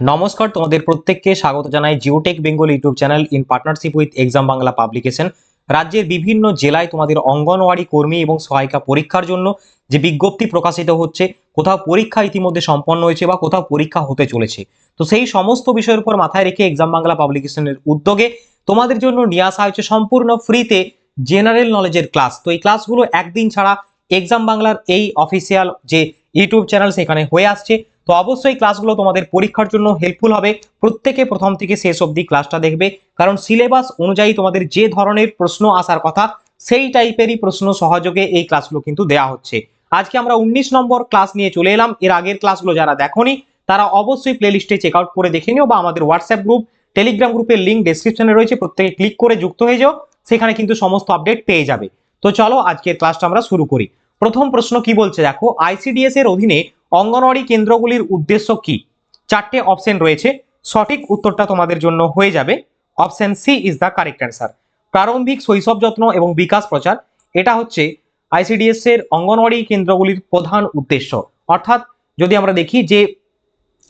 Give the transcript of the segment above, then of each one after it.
নমস্কার, তোমাদের প্রত্যেককে স্বাগত জানাই Geotech Bengal YouTube channel in partnership with exam Bangla publication. রাজ্যের বিভিন্ন জেলায় তোমাদের অঙ্গনওয়াড়ি কর্মী এবং সহায়িকা পরীক্ষার জন্য যে বিজ্ঞপ্তি প্রকাশিত হচ্ছে, কোথাও পরীক্ষা ইতিমধ্যে সম্পন্ন হয়েছে বা কোথাও পরীক্ষা হতে চলেছে। তো সেই সমস্ত বিষয়ের উপর মাথায় রেখে এক্সাম বাংলা পাবলিকেশনের উদ্যোগে তোমাদের জন্য নিয়ে আসা হয়েছে সম্পূর্ণ ফ্রিতে জেনারেল নলেজের ক্লাস। তো এই ক্লাসগুলো একদিন ছাড়া এক্সাম বাংলার এই অফিসিয়াল যে ইউটিউব চ্যানেল সেখানে হয়ে আসছে। তো অবশ্যই ক্লাসগুলো তোমাদের পরীক্ষার জন্য হেল্পফুল হবে। প্রত্যেকে প্রথম থেকে শেষ অবধি ক্লাসটা দেখবে। কারণ সিলেবাস অনুযায়ী তোমাদের যে ধরনের প্রশ্ন আসার কথা, সেই টাইপেরই প্রশ্ন সহযোগে এই ক্লাসগুলো কিন্তু দেওয়া হচ্ছে। আজকে আমরা উনিশ নম্বর ক্লাস নিয়ে চলে এলাম। এর আগের ক্লাসগুলো যারা দেখোনি, তারা অবশ্যই প্লেলিস্টে চেক আউট করে দেখে নিও বা আমাদের হোয়াটসঅ্যাপ গ্রুপ টেলিগ্রাম গ্রুপের লিঙ্ক ডেসক্রিপশনে রয়েছে। প্রত্যেকে ক্লিক করে যুক্ত হয়ে যাও, সেখানে কিন্তু সমস্ত আপডেট পেয়ে যাবে। তো চলো আজকের ক্লাসটা আমরা শুরু করি। প্রথম প্রশ্ন কি বলছে দেখো? আইসিডিএস এর অধীনে অঙ্গনওয়াড়ি কেন্দ্রগুলির উদ্দেশ্য কি? চারটে অপশন রয়েছে। সঠিক উত্তরটা তোমাদের জন্য হয়ে যাবে। Option C is the correct answer প্রারম্ভিক শৈশব যত্ন এবং বিকাশ প্রচার। এটা হচ্ছে আইসিডিএস এর অঙ্গনওয়াড়ি কেন্দ্রগুলির প্রধান উদ্দেশ্য। অর্থাৎ যদি আমরা দেখি যে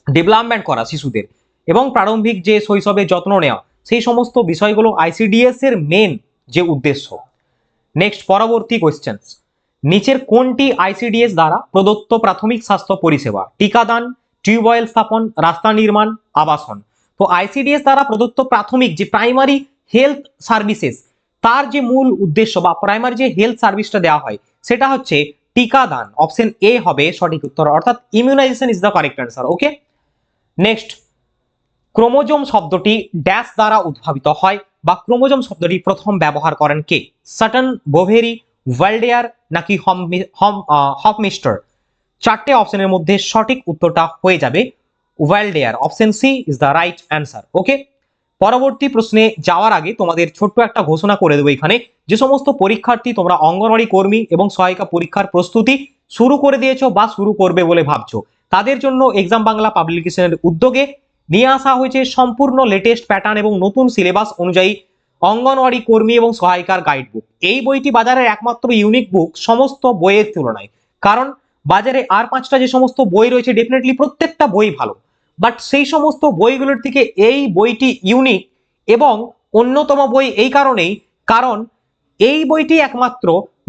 ডেভেলপমেন্ট করা শিশুদের এবং প্রারম্ভিক যে শৈশবে যত্ন নেওয়া, সেই সমস্ত বিষয়গুলো আইসিডিএস এর মেন যে উদ্দেশ্য। নেক্সট পরবর্তী কোয়েশ্চেন নিচের কোনটি আইসিডিএস দ্বারা প্রদত্ত প্রাথমিক স্বাস্থ্য পরিষেবা? টিকাদান টিউবওয়েল স্থাপন, রাস্তা নির্মাণ, আবাসন। তো আইসিডিএস দ্বারা প্রদত্ত প্রাথমিক যে প্রাইমারি হেলথ সার্ভিসেস, তার যে মূল উদ্দেশ্য বা প্রাইমারি যে হেলথ সার্ভিসটা দেওয়া হয়, সেটা হচ্ছে টিকাদান। অপশন এ হবে সঠিক উত্তর, অর্থাৎ immunization is the correct answer okay next chromosome শব্দটি ড্যাশ দ্বারা উদ্ভাবিত হয় বা ক্রোমোজোম শব্দটি প্রথম ব্যবহার করেন কে? সাটন বোভেরি ওয়ার্ল্ডেয়ার নাকি হম হম হফমিস্টার চারটে অপশনের মধ্যে সঠিক উত্তরটা হয়ে যাবে ওয়ার্ল্ডেয়ার option C is the right answer okay পরবর্তী প্রশ্নে যাওয়ার আগে তোমাদের ছোট্ট একটা ঘোষণা করে দেবো এখানে। যে সমস্ত পরীক্ষার্থী তোমরা অঙ্গনওয়াড়ি কর্মী এবং সহায়িকা পরীক্ষার প্রস্তুতি শুরু করে দিয়েছ বা শুরু করবে বলে ভাবছ, তাদের জন্য এক্সাম বাংলা পাবলিকেশনের উদ্যোগে নিয়ে আসা হয়েছে সম্পূর্ণ লেটেস্ট প্যাটার্ন এবং নতুন সিলেবাস অনুযায়ী অঙ্গনওয়াড়ি কর্মী এবং সহায়িকার গাইড বুক এই বইটি বাজারের একমাত্র ইউনিক বুক সমস্ত বইয়ের তুলনায়। কারণ বাজারে আর পাঁচটা যে সমস্ত বই রয়েছে ডেফিনেটলি প্রত্যেকটা বই ভালো। বাট সেই সমস্ত বইগুলোর থেকে এই বইটি ইউনিক এবং অন্যতম বই এই কারণেই, কারণ এই বইটি একমাত্র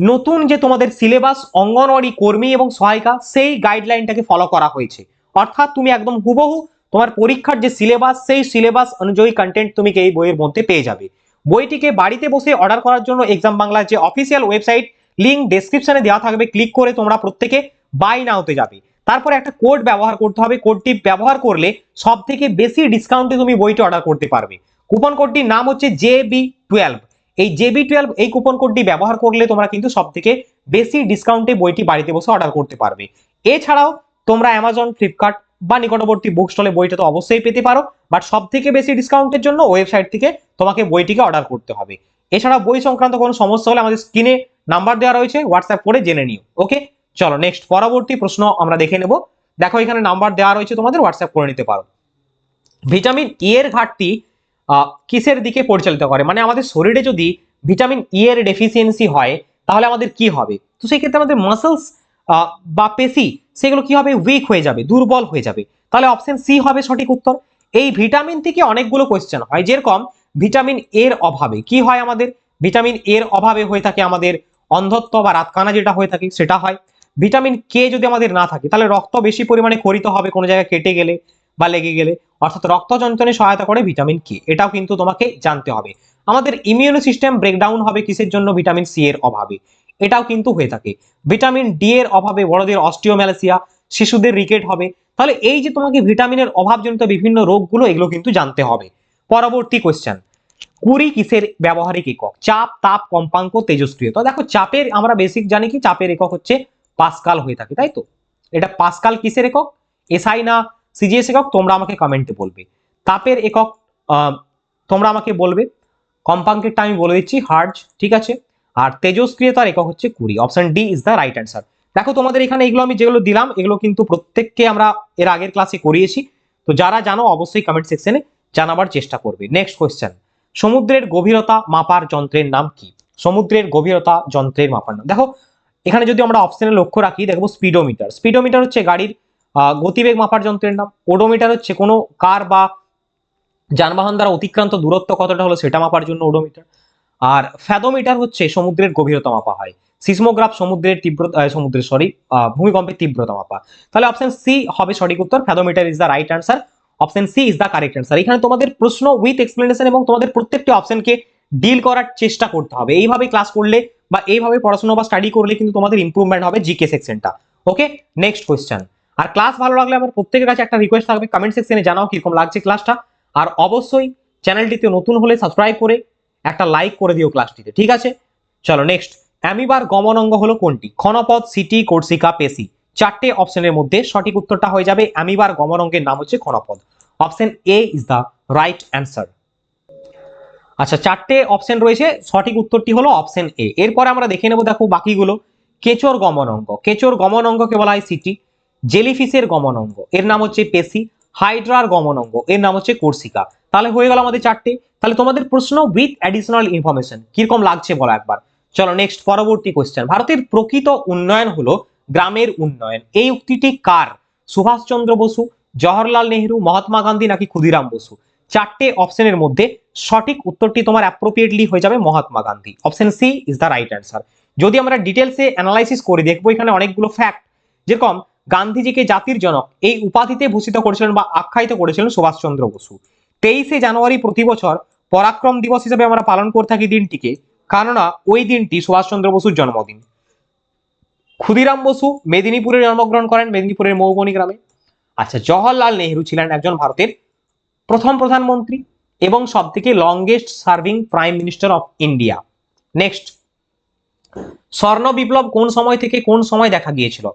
নতুন যে তোমাদের সিলেবাস অঙ্গনওয়াড়ি কর্মী এবং সহায়িকা, সেই গাইডলাইনটাকে ফলো করা হয়েছে। অর্থাৎ তুমি একদম হুবহু তোমার পরীক্ষার যে সিলেবাস সেই সিলেবাস অনুযায়ী কন্টেন্ট তুমি এই বইয়ের মধ্যে পেয়ে যাবে। বইটিকে বাড়িতে বসে অর্ডার করার জন্য এক্সাম বাংলার যে অফিসিয়াল ওয়েবসাইট লিঙ্ক ডেসক্রিপশনে দেওয়া থাকবে ক্লিক করে তোমরা প্রত্যেকে বাই নাওতে যাবে। তারপরে একটা কোড ব্যবহার করতে হবে। কোডটি ব্যবহার করলে সব থেকে বেশি ডিসকাউন্টে তুমি বইটি অর্ডার করতে পারবে। কুপন কোডটির নাম হচ্ছে জে বি টুয়েলভ এই জে বি টুয়েলভ এই কুপন কোডটি ব্যবহার করলে তোমরা কিন্তু সব থেকে বেশি ডিসকাউন্টে বইটি বাড়িতে বসে অর্ডার করতে পারবে। এছাড়াও তোমরা অ্যামাজন ফ্লিপকার্ট বা নিকটবর্তী বুক স্টলে বইটা তো অবশ্যই পেতে পারো। বাট সব থেকে বেশি ডিসকাউন্টের জন্য ওয়েবসাইট থেকে তোমাকে বইটিকে অর্ডার করতে হবে। এছাড়া বই সংক্রান্ত কোনো সমস্যা হলে আমাদের স্ক্রিনে নাম্বার দেওয়া রয়েছে হোয়াটসঅ্যাপ করে জেনে নিও ওকে চলো নেক্সট পরবর্তী প্রশ্ন আমরা দেখে নেব। দেখো, এখানে নাম্বার দেওয়া রয়েছে তোমাদের হোয়াটসঅ্যাপ করে নিতে পারো। ভিটামিন ই এর ঘাটতি কিসের দিকে পরিচালিত করে? মানে আমাদের শরীরে যদি ভিটামিন ই এর ডেফিসিয়েন্সি হয়, তাহলে আমাদের কি হবে? তো সেই ক্ষেত্রে আমাদের মাসেলস বা পেশি সেগুলো কি হবে? উইক হয়ে যাবে, দুর্বল হয়ে যাবে। তাহলে অপশন সি হবে সঠিক উত্তর। এই ভিটামিন থেকে অনেকগুলো কোয়েশ্চেন হয়। যেরকম ভিটামিন এর অভাবে কি হয় আমাদের? ভিটামিন এর অভাবে হয়ে থাকে আমাদের অন্ধত্ব বা রাতকানা যেটা হয়ে থাকে, সেটা হয়। ভিটামিন কে যদি আমাদের না থাকে, তাহলে রক্ত বেশি পরিমাণে ক্ষরিত হবে কোনো জায়গায় কেটে গেলে বা লেগে গেলে। অর্থাৎ রক্ত যন্ত্রণে সহায়তা করে ভিটামিন কে এটাও কিন্তু তোমাকে জানতে হবে। আমাদের ইমিউন সিস্টেম ব্রেকডাউন হবে কিসের জন্য? ভিটামিন সি এর অভাবে। এটাও কিন্তু হয়ে থাকে। ভিটামিন ডি এর অভাবে বড়দের অস্টিওম্যালাসিয়া, শিশুদের রিকেট হবে। তাহলে এই যে তোমাকে ভিটামিনের অভাবজনিত বিভিন্ন রোগগুলো, এগুলো কিন্তু জানতে হবে। পরবর্তী কোশ্চেন কুড়ি কিসের ব্যবহারিক একক? চাপ, তাপ, কম্পাঙ্ক, তেজস্ক্রিয়। তো দেখো, চাপের আমরা বেসিক জানি কি, চাপের একক হচ্ছে পাসকাল হয়ে থাকে, তাই তো? এটা পাসকাল কিসের একক? এসআই না সিজিএস একক? তোমরা আমাকে কমেন্টে বলবে। তাপের একক তোমরা আমাকে বলবে। কম্পাঙ্কেরটা আমি বলে দিচ্ছি, হার্জ, ঠিক আছে? আর তেজস্ক্রিয়তার একক হচ্ছে কুড়ি। Option D is the right answer দেখো তোমাদের এখানে এগুলো আমি যেগুলো দিলাম, এগুলো কিন্তু প্রত্যেককে আমরা এর আগের ক্লাসে করিয়েছি। তো যারা জানো, অবশ্যই কমেন্ট সেকশনে জানাবার চেষ্টা করবে। নেক্সট কোয়েশ্চেন সমুদ্রের গভীরতা মাপার যন্ত্রের নাম কি? সমুদ্রের গভীরতা যন্ত্রের মাপার নাম। দেখো, এখানে যদি আমরা অপশনে লক্ষ্য রাখি, দেখব স্পিডোমিটার স্পিডোমিটার হচ্ছে গাড়ির গতিবেগ মাপার যন্ত্রের নাম। ওডোমিটার হচ্ছে কোনো কার বা যানবাহন দ্বারা অতিক্রান্ত দূরত্ব কতটা হলো সেটা মাপার জন্য ওডোমিটার আর ফ্যাদোমিটার হচ্ছে সমুদ্রের গভীরতা মাপা হয়। সিসমোগ্রাফ সমুদ্রের তীব্রতা সমুদ্রের সরি ভূমিকম্পের তীব্রতা মাপা তাহলে অপশন সি হবে সঠিক উত্তর, fathometer is the right answer option C is the correct answer এখানে তোমাদের প্রশ্ন উইথ এক্সপ্লেনেশন এবং তোমাদের প্রত্যেকটি অপশনকে ডিল করার চেষ্টা করতে হবে। এইভাবে ক্লাস করলে বা এইভাবে পড়াশোনা বা স্টাডি করলে কিন্তু তোমাদের ইমপ্রুভমেন্ট হবে জিকে সেকশনটা ওকে নেক্সট কোয়েশ্চেন আর ক্লাস ভালো লাগলে আমার প্রত্যেকের কাছে একটা রিকোয়েস্ট থাকবে। কমেন্ট সেকশনে জানাও কীরকম লাগছে ক্লাসটা আর অবশ্যই চ্যানেলটিতে নতুন হলে সাবস্ক্রাইব করে একটা লাইক করে দিও ক্লাসটিতে ঠিক আছে? চলো নেক্সট অ্যামিবার গমন অঙ্গ হলো কোনটি? ক্ষণপথ, সিটি, কোর্সিকা পেসি চারটে অপশনের মধ্যে সঠিক উত্তরটা হয়ে যাবে, অ্যামিবার গমন অঙ্গের নাম হচ্ছে ক্ষণপথ। Option A is the right answer আচ্ছা চারটে অপশন রয়েছে, সঠিক উত্তরটি হলো অপশন এ এরপরে আমরা দেখে নেব, দেখো বাকিগুলো। কেচোর গমন অঙ্গ। কেচোর গমন অঙ্গকে বলা হয় সিটি। জেলিফিশের গমন অঙ্গ। এর নাম হচ্ছে পেসি হাইড্রার গমন অঙ্গ। এর নাম হচ্ছে কোর্সিকা। তাহলে হয়ে গেল আমাদের চারটে। তাহলে তোমাদের প্রশ্ন উইথ অ্যাডিশনাল ইনফরমেশন কীরকম লাগছে বলো একবার। চলো নেক্সট পরবর্তী কোশ্চেন ভারতের প্রকৃত উন্নয়ন হলো গ্রামের উন্নয়ন। এই উক্তিটি কার? সুভাষচন্দ্র বসু, জওহরলাল নেহরু, মহাত্মা গান্ধী নাকি ক্ষুদিরাম বসু? চারটে অপশনের মধ্যে সঠিক উত্তরটি তোমার অ্যাপ্রোপ্রিয়েটলি হয়ে যাবে Mahatma Gandhi. Option C is the right answer যদি আমরা ডিটেলসে অ্যানালাইসিস করে দেখব, এখানে অনেকগুলো ফ্যাক্ট যেরকম, গান্ধীজিকে জাতির জনক, এই উপাধিতে ভূষিত করেছিলেন বা আখ্যায়িত করেছিলেন সুভাষচন্দ্র বসু। তেইশে জানুয়ারি প্রতি বছর পরাক্রম দিবস হিসেবে আমরা পালন করে থাকি দিনটিকে। কেননা, ওই দিনটি সুভাষচন্দ্র বসুর জন্মদিন। ক্ষুদিরাম বসু মেদিনীপুরে জন্মগ্রহণ করেন, মেদিনীপুরের মৌবনী গ্রামে। আচ্ছা জওহরলাল নেহরু ছিলেন একজন ভারতের প্রথম প্রধানমন্ত্রী এবং সব থেকে longest serving prime minister of India next স্বর্ণ বিপ্লব কোন সময় থেকে কোন সময় দেখা গিয়েছিল?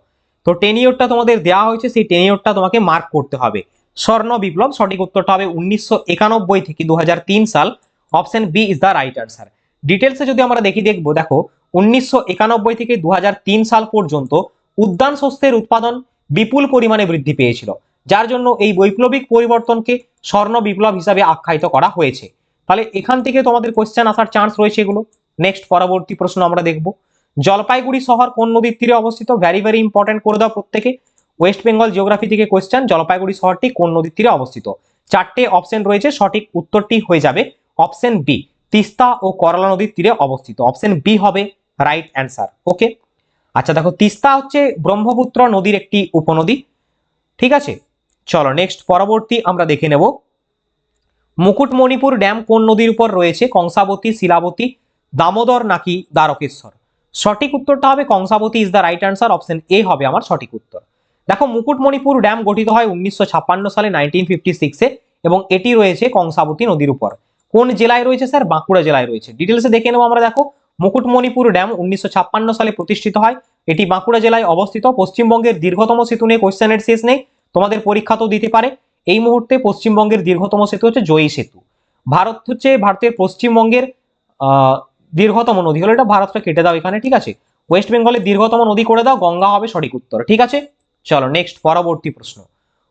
তো টেনিওরটা তোমাদের দেওয়া হয়েছে, সেই টেনিওরটা তোমাকে মার্ক করতে হবে। স্বর্ণ বিপ্লব সঠিক উত্তরটা হবে উনিশশো একানব্বই থেকে দু হাজার তিন সাল। Option B is the right answer ডিটেলসে যদি আমরা দেখি, দেখব, দেখো, উনিশশো একানব্বই থেকে দু হাজার তিন সাল পর্যন্ত উদ্যান শস্যের উৎপাদন বিপুল পরিমাণে বৃদ্ধি পেয়েছিল, যার জন্য এই বৈপ্লবিক পরিবর্তনকে স্বর্ণ বিপ্লব হিসাবে আখ্যায়িত করা হয়েছে। তাহলে এখান থেকে তোমাদের কোয়েশ্চেন আসার চান্স রয়েছে এগুলো। নেক্সট পরবর্তী প্রশ্ন আমরা দেখব। জলপাইগুড়ি শহর কোন নদীর তীরে অবস্থিত? ভ্যারি ভেরি ইম্পর্টেন্ট করে দাও প্রত্যেকে। ওয়েস্ট বেঙ্গল জিওগ্রাফি থেকে কোশ্চেন জলপাইগুড়ি শহরটি কোন নদীর তীরে অবস্থিত? চারটে অপশন রয়েছে, সঠিক উত্তরটি হয়ে যাবে অপশন বি তিস্তা ও করলা নদীর তীরে অবস্থিত। অপশন বি হবে রাইট অ্যান্সার ওকে আচ্ছা দেখো, তিস্তা হচ্ছে ব্রহ্মপুত্র নদীর একটি উপনদী, ঠিক আছে? চলো নেক্সট পরবর্তী আমরা দেখে নেব। মুকুটমণিপুর ড্যাম কোন নদীর উপর রয়েছে? কংসাবতী, শিলাবতী, দামোদর নাকি দ্বারকেশ্বর? সঠিক উত্তরটা হবে Kangsabati is the right answer option A হবে আমার সঠিক উত্তর। দেখো মুকুটমণিপুর ড্যাম গঠিত হয় উনিশশো ছাপ্পান্ন সালে নাইনটিন ফিফটি সিক্সে এবং এটি রয়েছে কংসাবতী নদীর উপর। কোন জেলায় রয়েছে স্যার বাঁকুড়া জেলায় রয়েছে। ডিটেলসে দেখে নেব আমরা, দেখো। মুকুটমণিপুর ড্যাম উনিশশো ছাপ্পান্ন সালে প্রতিষ্ঠিত হয়। এটি বাঁকুড়া জেলায় অবস্থিত। পশ্চিমবঙ্গের দীর্ঘতম সেতু নিয়ে কোশ্চেনের শেষ নেই। তোমাদের পরীক্ষা তো দিতে পারে। এই মুহূর্তে পশ্চিমবঙ্গের দীর্ঘতম সেতু হচ্ছে জয়ী সেতু। ভারত হচ্ছে ভারতের পশ্চিমবঙ্গের দীর্ঘতম নদী। হলো এটা ভারতটা কেটে দাও এখানে, ঠিক আছে? ওয়েস্ট বেঙ্গলের দীর্ঘতম নদী করে দাও, গঙ্গা হবে সঠিক উত্তর, ঠিক আছে? চলো নেক্সট পরবর্তী প্রশ্ন।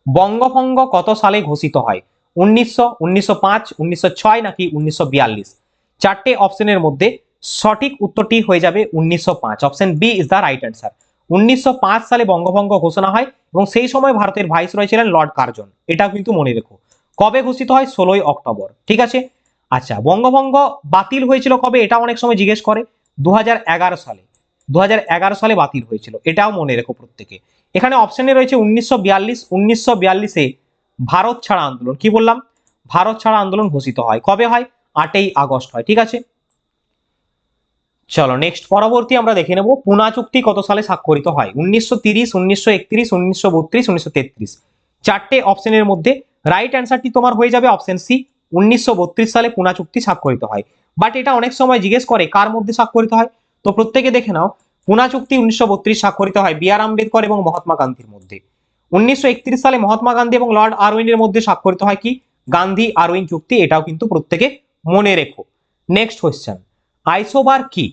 বঙ্গভঙ্গ কত সালে ঘোষিত হয়? উনিশশো উনিশশো পাঁচ, উনিশশো ছয় নাকি উনিশশো বিয়াল্লিশ? চারটে অপশনের মধ্যে সঠিক উত্তরটি হয়ে যাবে উনিশশো পাঁচ। Option B is the right answer উনিশশো পাঁচ সালে বঙ্গভঙ্গ ঘোষণা হয় এবং সেই সময় ভারতের ভাইসরয় ছিলেন লর্ড কার্জন। এটাও কিন্তু মনে রেখো। কবে ঘোষিত হয়? ষোলোই অক্টোবর। ঠিক আছে? আচ্ছা বঙ্গভঙ্গ বাতিল হয়েছিল কবে? এটা অনেক সময় জিজ্ঞেস করে। দু হাজার এগারো সালে। দু হাজার এগারো সালে বাতিল হয়েছিল, এটাও মনে রেখো প্রত্যেকে। এখানে অপশনে রয়েছে উনিশশো বিয়াল্লিশ, উনিশশো বিয়াল্লিশে ভারত ছাড়া আন্দোলন। কি বললাম? ভারত ছাড়া আন্দোলন ঘোষিত হয়। কবে হয়? আটই আগস্ট হয়, ঠিক আছে? চলো নেক্সট পরবর্তী আমরা দেখে নেব পুনা চুক্তি কত সালে স্বাক্ষরিত হয়। উনিশশো তিরিশ, উনিশশো একত্রিশ, উনিশশো বত্রিশ, উনিশশো তেত্রিশ। চারটে অপশনের মধ্যে রাইট অ্যান্সারটি তোমার হয়ে যাবে অপশন সি উনিশশো বত্রিশ সালে পুনা চুক্তি স্বাক্ষরিত হয়। বাট এটা অনেক সময় জিজ্ঞেস করে কার মধ্যে স্বাক্ষরিত হয়? তো প্রত্যেকে দেখে নাও, পুনা চুক্তি উনিশশো বত্রিশ স্বাক্ষরিত হয় বি আর আম্বেদকর এবং মহাত্মা গান্ধীর মধ্যে। উনিশশো সালে মহাত্মা গান্ধী এবং লর্ড আরউইনের মধ্যে স্বাক্ষরিত হয় কি? গান্ধী আরউইন চুক্তি, এটাও কিন্তু প্রত্যেকে মনে রেখো। নেক্সট কোয়েশ্চেন আইসোবার কি?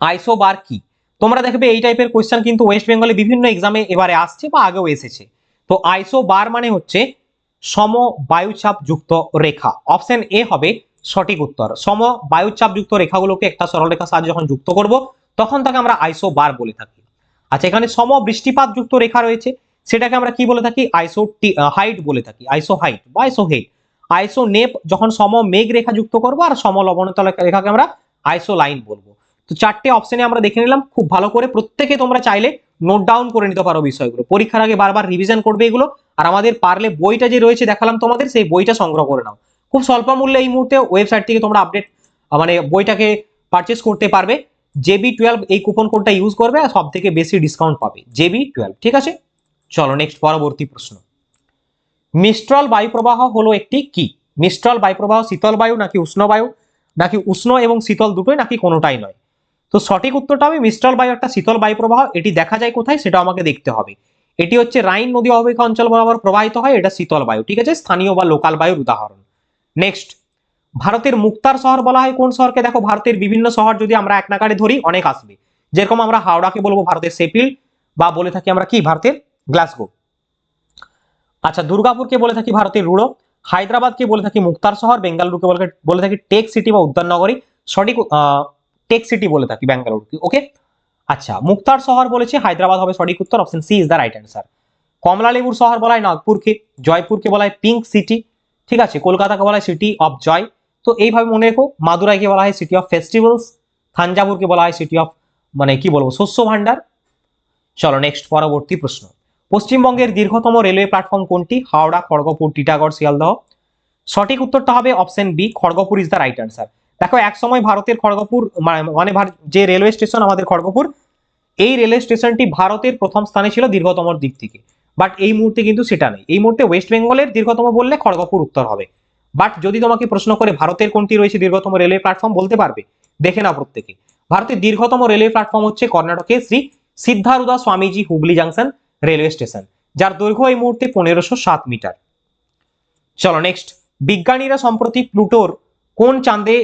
আইসোবার কি? তোমরা দেখবে এই টাইপের কোয়েশ্চেন কিন্তু ওয়েস্ট বেঙ্গলে বিভিন্ন এক্সামে এবারে আসছে বা আগেও এসেছে। তো আইসো বার মানে হচ্ছে সম বায়ুচাপ যুক্ত রেখা। অপশন এ হবে সঠিক উত্তর। সম বায়ুচাপ যুক্ত রেখাগুলোকে একটা সরলরেখার সাহায্যে যখন যুক্ত করব, তখন তাকে আমরা আইসো বার বলে থাকি। আচ্ছা এখানে সম বৃষ্টিপাত যুক্ত রেখা রয়েছে, সেটাকে আমরা কি বলে থাকি? আইসো হাইট বলে থাকি আইসো হাইট বা আইসো হেট আইসো নেপ যখন সম মেঘ রেখা যুক্ত করব আর সম লবণতা রেখাকে আমরা আইসো লাইন বলব। তো চারটে অপশনে আমরা দেখে নিলাম, খুব ভালো করে। প্রত্যেকে তোমরা চাইলে নোট ডাউন করে নিতে পারো বিষয়গুলো। পরীক্ষার আগে বারবার রিভিশন করবে এগুলো। আর আমাদের পারলে বইটা যে রয়েছে দেখালাম তোমাদের, সেই বইটা সংগ্রহ করে নাও। খুব স্বল্প মূল্যে এই মুহূর্তে ওয়েবসাইট থেকে তোমরা আপডেট মানে বইটাকে পারচেস করতে পারবে। জেবি টুয়েলভ এই কুপন কোডটা ইউজ করবে আর সব থেকে বেশি ডিসকাউন্ট পাবে। জেবি টুয়েলভ ঠিক আছে? চলো নেক্সট পরবর্তী প্রশ্ন। মিস্ট্রল বায়ুপ্রবাহ হলো একটি কি? মিস্ট্রল বায়ুপ্রবাহ শীতল বায়ু নাকি উষ্ণ বায়ু? নাকি উষ্ণ এবং শীতল দুটোই নাকি কোনোটাই নয়? তো সঠিক উত্তরটা আমি মিস্ট্রল বায়ু একটা শীতল বায়ু প্রবাহ এটি দেখা যায় কোথায় সেটা আমাকে দেখতে হবে। এটি হচ্ছে রাইন নদী অববাহিকা অঞ্চল বরাবর প্রবাহিত হয়, এটা শীতল বায়ু, ঠিক আছে? স্থানীয় বা লোকাল বায়ুর উদাহরণ। নেক্সট ভারতের মুক্তার শহর বলা হয়। কোন শহরকে? দেখো, ভারতের বিভিন্ন শহর যদি আমরা এক নাগারে ধরি, অনেক আসবে। যেরকম আমরা হাওড়াকে বলব ভারতের সেপিল বা বলে থাকি আমরা কি? ভারতের গ্লাসগো আচ্ছা দুর্গাপুরকে বলে থাকি ভারতের রুড়ো হায়দ্রাবাদকে বলে থাকি মুক্তার শহর। বেঙ্গালুরুকে বলে থাকি টেক সিটি বা উদ্যান নগরী সঠিক টেক সিটি বলে থাকি ব্যাঙ্গালুরুকে। ওকে আচ্ছা মুক্তার শহর বলেছে, হায়দ্রাবাদ হবে সঠিক উত্তর। Option C is the right answer কমলালেবুর শহর বলা হয় নাগপুরকে। জয়পুরকে বলা হয় পিঙ্ক সিটি ঠিক আছে? কলকাতাকে বলা হয় সিটি অফ জয় তো এইভাবে মনে রেখো, মাদুরাইকে বলা হয় সিটি অফ ফেস্টিভ্যালস থাঞ্জাভুরকে বলা হয় সিটি অফ মানে কি বলব, শস্য ভান্ডার চলো নেক্সট পরবর্তী প্রশ্ন। পশ্চিমবঙ্গের দীর্ঘতম রেলওয়ে প্ল্যাটফর্ম কোনটি? হাওড়া, খড়গপুর, টিটাগড়, শিয়ালদহ। সঠিক উত্তরটা হবে option B Kharagpur is the right answer দেখো এক সময় ভারতের খড়গপুর মানে যে রেলওয়ে স্টেশন আমাদের খড়গপুর, এই রেলওয়ে স্টেশনটি ভারতের প্রথম স্থানে ছিল দীর্ঘতম দিক থেকে। বাট এই মুহূর্তে কিন্তু সেটা নেই। এই মুহূর্তে ওয়েস্ট বেঙ্গলের দীর্ঘতম বললে খড়গপুর উত্তর হবে। বাট যদি তোমাকে প্রশ্ন করে ভারতের কোনটি রয়েছে দীর্ঘতম রেলওয়ে প্ল্যাটফর্ম বলতে পারবে? দেখে না প্রত্যেকে। ভারতের দীর্ঘতম রেলওয়ে প্ল্যাটফর্ম হচ্ছে কর্ণাটকের Shri Siddharoodha Swamiji Hubli junction railway station যার দৈর্ঘ্য এই মুহূর্তে পনেরোশো সাত মিটার। চলো নেক্সট বিজ্ঞানীরা সম্প্রতি প্লুটোর কোন চাঁদে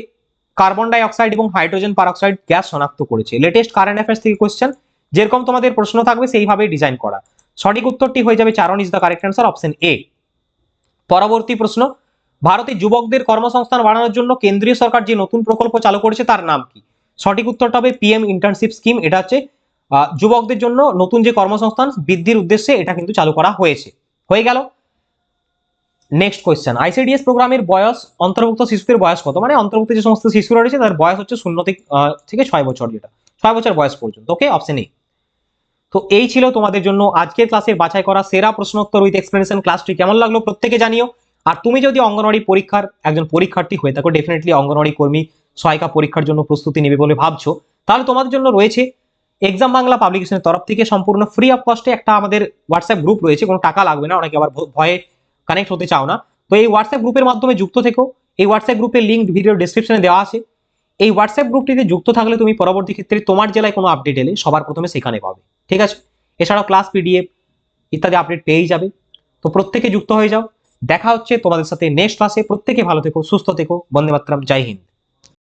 কার্বন ডাই অক্সাইড এবং হাইড্রোজেন পারঅক্সাইড গ্যাস শনাক্ত করেছে? লেটেস্ট কারেন্ট অ্যাফেয়ার্স থেকে কোশ্চেন যেরকম তোমাদের প্রশ্ন থাকবে সেইভাবে ডিজাইন করা। সঠিক উত্তরটি হয়ে যাবে Charan is the correct answer option A পরবর্তী প্রশ্ন, ভারতের যুবকদের কর্মসংস্থান বাড়ানোর জন্য কেন্দ্রীয় সরকার যে নতুন প্রকল্প চালু করেছে তার নাম কি? সঠিক উত্তরটা হবে পিএম ইন্টার্নশিপ স্কিম এটা হচ্ছে যুবকদের জন্য নতুন যে কর্মসংস্থান বৃদ্ধির উদ্দেশ্যে এটা কিন্তু চালু করা হয়েছে। হয়ে গেল। নেক্সট কোয়েশ্চেন আইসিডিএস প্রোগ্রামের বয়স অন্তর্ভুক্ত শিশুদের বয়স কত? মানে অন্তর্ভুক্ত যে সমস্ত শিশুরা রয়েছে তার বয়স হচ্ছে শূন্য থেকে ছয় বছর যেটা। ছয় বছর বয়স পর্যন্ত ওকে অপশন এ তো এই ছিল তোমাদের জন্য আজকের ক্লাসের বাছাই করা সেরা প্রশ্নোত্তর উইথ এক্সপ্লেনেশন ক্লাসটি কেমন লাগল প্রত্যেকে জানিও। আর তুমি যদি অঙ্গনওয়াড়ি পরীক্ষার একজন পরীক্ষার্থী হয়ে থাকো ডেফিনেটলি অঙ্গনওয়াড়ি কর্মী সহায়িকা পরীক্ষার জন্য প্রস্তুতি নেবে বলে ভাবছ, তাহলে তোমাদের জন্য রয়েছে এক্সাম বাংলা পাবলিকেশনের তরফ থেকে সম্পূর্ণ ফ্রি অফ কস্টে একটা আমাদের হোয়াটসঅ্যাপ গ্রুপ রয়েছে, কোনো টাকা লাগবে না, অনেকে আবার ভয়ে কানেক্ট হতে চাও না। তো এই হোয়াটসঅ্যাপ গ্রুপের মাধ্যমে যুক্ত থেকো। এই হোয়াটসঅ্যাপ গ্রুপের লিঙ্ক ভিডিও ডেসক্রিপশনে দেওয়া আছে। এই হোয়াটসঅ্যাপ গ্রুপটিতে যুক্ত থাকলে তুমি পরবর্তী ক্ষেত্রে তোমার জেলায় কোনো আপডেট এলে সবার প্রথমে সেখানে পাবে। ঠিক আছে? এছাড়াও ক্লাস পিডিএফ ইত্যাদি আপডেট পেয়েই যাবে। তো প্রত্যেকে যুক্ত হয়ে যাও। দেখা হচ্ছে তোমাদের সাথে নেক্সট ক্লাসে প্রত্যেকে ভালো থেকো, সুস্থ থেকো। বন্দে মাতরম। জয় হিন্দ।